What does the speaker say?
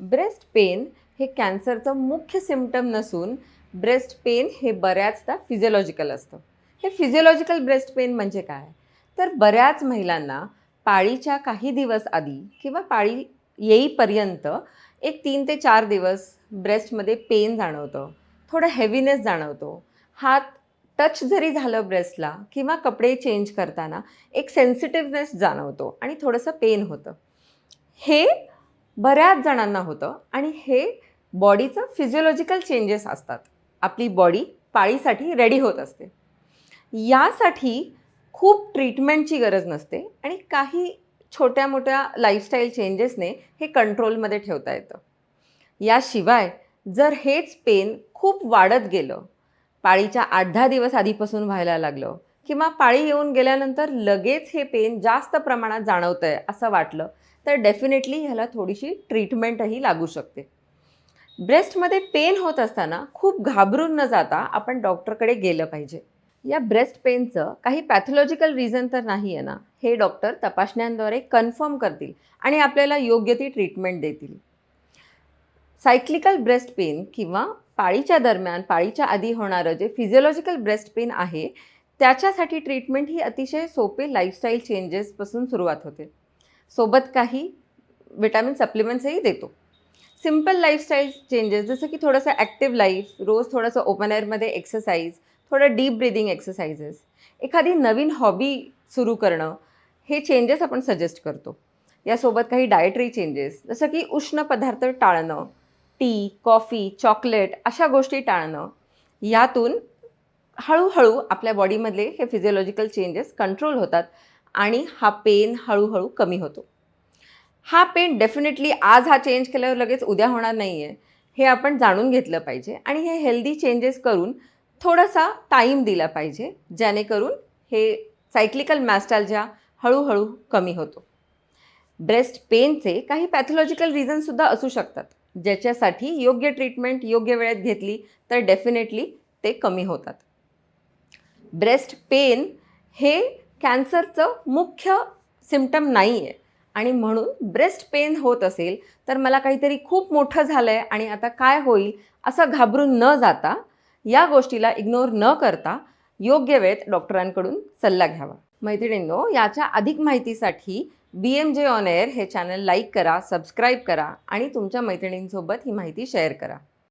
Breast pain हे कॅन्सरचं मुख्य symptom नसून ब्रेस्ट पेन हे बऱ्याचदा फिजिओलॉजिकल असतं. हे फिजिओलॉजिकल ब्रेस्ट पेन म्हणजे काय? तर बऱ्याच महिलांना पाळीच्या काही दिवस आधी किंवा पाळी येईपर्यंत एक तीन ते चार दिवस ब्रेस्टमध्ये पेन जाणवतं. थोडं हेवीनेस जाणवतो. हात टच जरी झालं ब्रेस्टला किंवा कपडे चेंज करताना एक सेन्सिटिव्हनेस जाणवतो आणि थोडंसं पेन होतं. हे बऱ्याच जणांना होतं आणि हे बॉडीचं फिजिओलॉजिकल चेंजेस असतात. आपली बॉडी पाळीसाठी रेडी होत असते. यासाठी खूप ट्रीटमेंटची गरज नसते आणि काही छोट्या मोठ्या लाईफस्टाईल चेंजेसने हे कंट्रोलमध्ये ठेवता येतं. याशिवाय जर हेच पेन खूप वाढत गेलं पाळीच्या आठ दहा दिवस आधीपासून व्हायला लागलं किंवा पाळी येऊन गेल्यानंतर लगेच हे पेन जास्त प्रमाणात जाणवतं आहे असं वाटलं तर डेफिनेटली ह्याला थोडीशी ट्रीटमेंटही लागू शकते. ब्रेस्टमध्ये पेन होत असताना खूप घाबरून न जाता आपण डॉक्टरकडे गेलं पाहिजे. या ब्रेस्ट पेनचं काही पॅथॉलॉजिकल रिझन तर नाही आहे ना हे डॉक्टर तपासण्यांद्वारे कन्फर्म करतील आणि आपल्याला योग्य ती ट्रीटमेंट देतील. सायक्लिकल ब्रेस्ट पेन किंवा पाळीच्या दरम्यान पाळीच्या आधी होणारं जे फिजिओलॉजिकल ब्रेस्ट पेन आहे त्याच्यासाठी ट्रीटमेंट ही अतिशय सोपे लाईफस्टाईल चेंजेसपासून सुरुवात होते. सोबत काही विटॅमिन सप्लिमेंट्सही देतो. सिंपल लाईफस्टाईल चेंजेस जसं की थोडंसं ॲक्टिव्ह लाईफ रोज थोडंसं ओपन एअरमध्ये एक्सरसाइज थोडं डीप ब्रिदिंग एक्सरसाइजेस एखादी नवीन हॉबी सुरू करणं हे चेंजेस आपण सजेस्ट करतो. यासोबत काही डायटरी चेंजेस जसं की उष्ण पदार्थ टाळणं टी कॉफी चॉकलेट अशा गोष्टी टाळणं. यातून हळूहळू आपल्या बॉडीमधले हे फिजिओलॉजिकल चेंजेस कंट्रोल होतात आणि हा पेन हळूहळू कमी होतो. हा पेन डेफिनेटली आज हा चेंज केल्यावर लगेच उद्या होणार नाही आहे हे आपण जाणून घेतलं पाहिजे आणि हे हेल्दी चेंजेस करून थोडासा टाईम दिला पाहिजे जेणेकरून हे सायक्लिकल मॅस्टॅल्जिया हळूहळू कमी होतो. ब्रेस्ट पेनचे काही पॅथॉलॉजिकल रिझनसुद्धा असू शकतात ज्याच्यासाठी योग्य ट्रीटमेंट योग्य वेळेत घेतली तर डेफिनेटली ते कमी होतात. ब्रेस्ट पेन हे कॅन्सरचं मुख्य सिम्पटम नाही आहे आणि म्हणून ब्रेस्ट पेन होत असेल तर मला काहीतरी खूप मोठं झालं आहे आणि आता काय होईल असं घाबरून न जाता या गोष्टीला इग्नोर न करता योग्य वेळेत डॉक्टरांकडून सल्ला घ्यावा. मैत्रिणींनो याच्या अधिक माहितीसाठी B M J on air हे चॅनल लाईक करा सबस्क्राईब करा आणि तुमच्या मैत्रिणींसोबत ही माहिती शेअर करा.